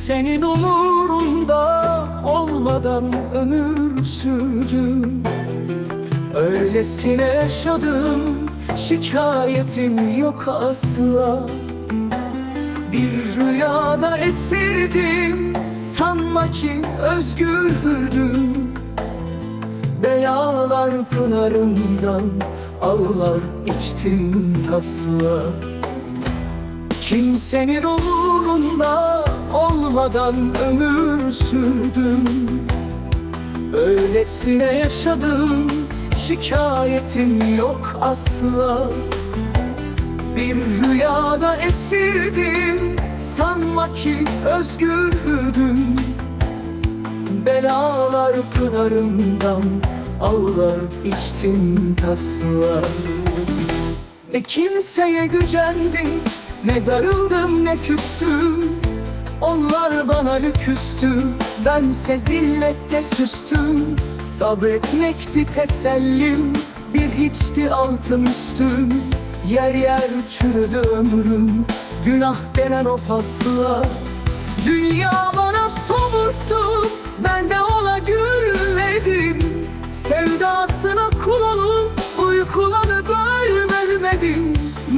Kimsenin umurunda olmadan ömür sürdüm Öylesine yaşadım Şikayetim yok asla. Bir rüyada esirdim Sanma ki özgürdüm. Belalar pınarından Ağlar içtim tasla Kimsenin umurunda olmadan ömür sürdüm. Öylesine yaşadım Şikayetim yok asla. Bir rüyada esirdim Sanma ki özgürdüm. Belalar pınarından Ağlar içtim tasla Ne kimseye gücendim Ne darıldım ne küstüm Onlar bana küstü Bense zillette süstüm. Sabretmekti tesellim. Bir hiçti altım üstüm. Yer yer çürüdü ömrüm. Günah denen o pasla Dünya bana somurttu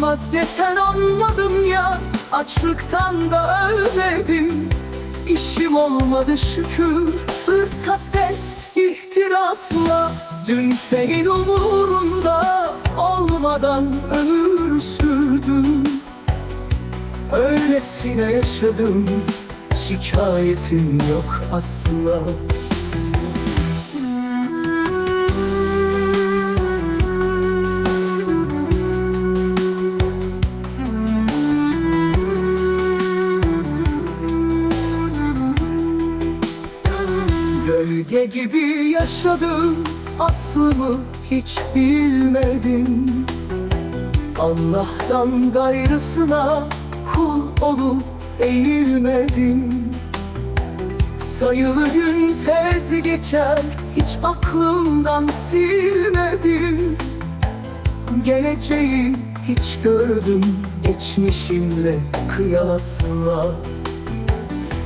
bölmedim Maddeten anladım ya. Açlıktan da ölmedim İşim olmadı şükür. Hırs haset ihtirasla. Dün senin umurunda Olmadan ömür sürdüm. Öylesine yaşadım. Şikayetim yok asla Gölge gibi yaşadım Aslımı hiç bilmedim. Allah'tan gayrısına kul olup eğilmedim. Sayılı gün tez geçer Hiç aklımdan silmedim. Geleceği hiç gördüm Geçmişimle kıyasla.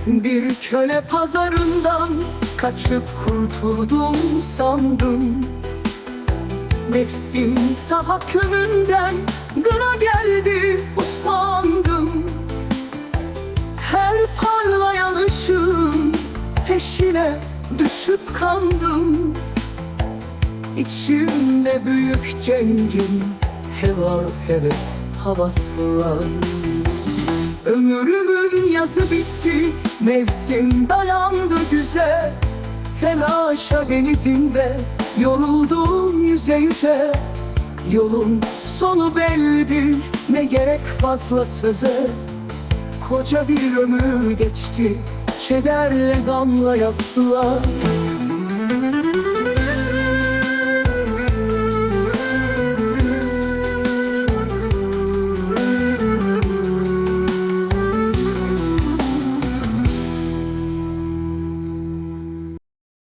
Bir köle pazarından kaçıp kurtuldum sandım. Nefsim tahakkümünden gına geldi usandım. Her parlayan ışığın peşine düşüp kandım. İçimde büyük cengin heva heves havasla Ömrümün yazı bitti Mevsim dayandı güzel Telaşa denizinde Yoruldum yüze yüze. Yolun sonu bellidir Ne gerek fazla söze Koca bir ömür geçti Kederle gamla yasla